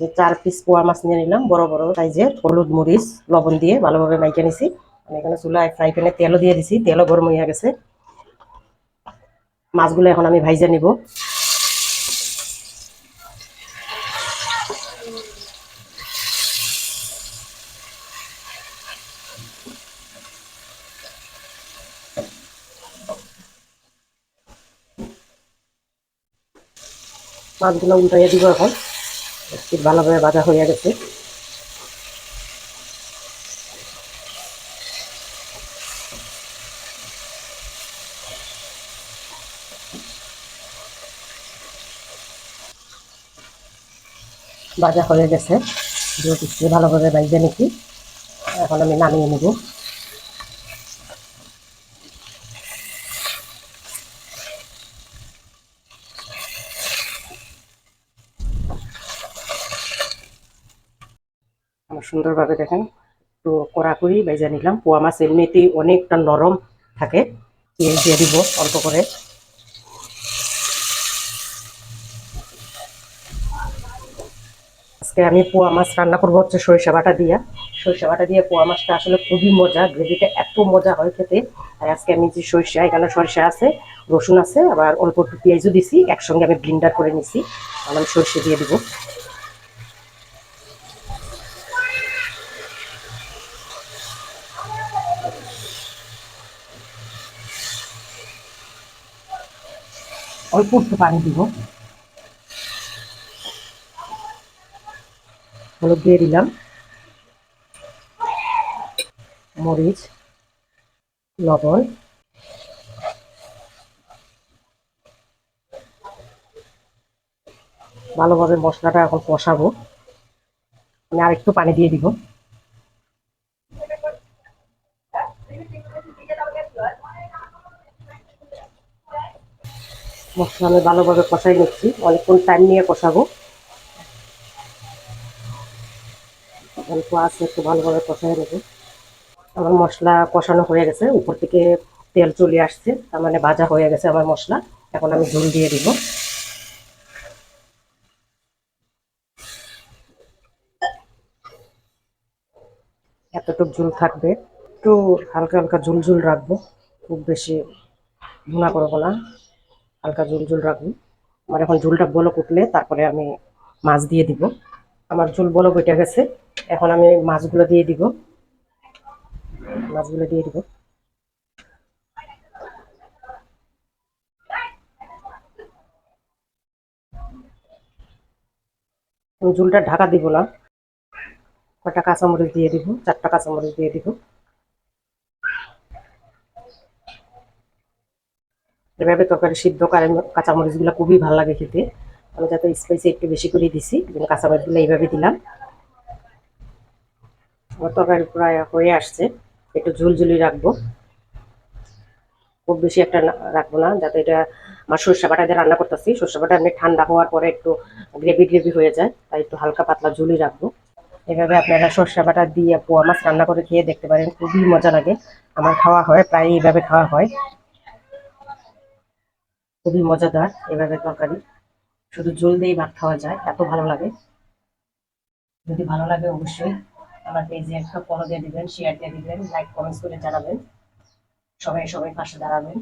যে চার পিস পোয়া মাছ নিয়ে নিলাম, বড় বড় সাইজের হলুদ, মরিচ, লবণ দিয়ে ভালোভাবে মাইকে নিছি। আমি এখানে চুলায় ফ্রাই প্যানে তেলও দিয়ে দিছি, তেলও গরম হয়ে গেছে। মাছগুলো এখন আমি ভাইজা নিব। মাছগুলো উল্টাইয়া দিব এখন। একটু ভালোভাবে ভাজা হয়ে গেছে। ভাজা হয়ে গেছে। দুটো ভালোভাবে ভাজতে নিচ্ছি এখন আমি নামিয়ে নেব। আমার সুন্দরভাবে দেখেন, একটু কড়াকড়ি ভেজে নিলাম। পোয়া মাছ এমনিতেই অনেকটা নরম থাকে। পেঁয়াজ দিয়ে দিব অল্প করে। আজকে আমি পোয়া মাছ রান্না করব হচ্ছে সরিষা বাটা দিয়া। সরিষা বাটা দিয়ে পোয়া মাছটা আসলে খুবই মজা, গ্রেভিটা এত মজা হয় খেতে। আর আজকে আমি যে সরিষা, এখানে সরিষা আছে, রসুন আছে, আবার অল্প একটু পেঁয়াজও দিছি, একসঙ্গে আমি ব্লিন্ডার করে নিছি। আমি সরিষা দিয়ে দিব। অল্প একটু পানি দিব। হলুদ দিয়ে দিলাম। মরিচ, লবণ। ভালোভাবে মশলাটা এখন কষাবো। আমি আর একটু পানি দিয়ে দিব। মশলা আমি ভালোভাবে কষাই নিচ্ছি। অনেকক্ষণ টাইম নিয়ে কষাবো। অল্প আছে, একটু ভালোভাবে কষাই নেব। আমার মশলা কষানো হয়ে গেছে। উপর থেকে তেল চলে আসছে, তার মানে ভাজা হয়ে গেছে আমার মশলা। এখন আমি ঝুল দিয়ে দিব। এতটুকু ঝুল থাকবে। একটু হালকা হালকা ঝুল ঝুল রাখব। খুব বেশি ভুনা করব না। হালকা ঝুল ঝুল রাখব। আমার এখন ঝুলটা বলক উঠলে তারপরে আমি মাছ দিয়ে দিব। আমার ঝুল বলক উঠে গেছে। এখন আমি মাছগুলো দিয়ে দিব। মাছগুলো দিয়ে দিব। ঝুলটা ঢাকা দিব না। কটা কাঁচামরিচ দিয়ে দিব, চারটা কাঁচামরিচ দিয়ে দিব। এভাবে তরকারি সিদ্ধ করে কাঁচামরিচগুলো খুবই ভালো লাগে খেতে। আমি যাতে স্পাইসি একটু বেশি করে দিছি কাঁচামরিচগুলো এইভাবে দিলাম। আমার তরকারি প্রায় হয়ে আসছে, একটু ঝুলঝুলি রাখব। খুব বেশি একটা রাখব না, যাতে এটা আমার সর্ষে বাটা দিয়ে রান্না করতেছি। সর্ষে বাটা এমনি ঠান্ডা হওয়ার পরে একটু গ্রেভি গ্রেভি হয়ে যায়, তাই একটু হালকা পাতলা ঝুলি রাখব। এভাবে আপনারা সর্ষে বাটা দিয়ে পোয়া মাছ রান্না করে খেয়ে দেখতে পারেন, খুবই মজা লাগে। আমার খাওয়া হয়, প্রায় এইভাবে খাওয়া হয়। খুবই মজাদার এভাবে তরকারি। শুধু জল দিয়েই ভাত খাওয়া যায়, এত ভালো লাগে। যদি ভালো লাগে অবশ্যই আমার পেজে একটা ফলো দিয়ে দিবেন শেয়ার দিয়ে দিবেন লাইক কমেন্টস করে জানাবেন। সবাই সবাই পাশে দাঁড়াবেন।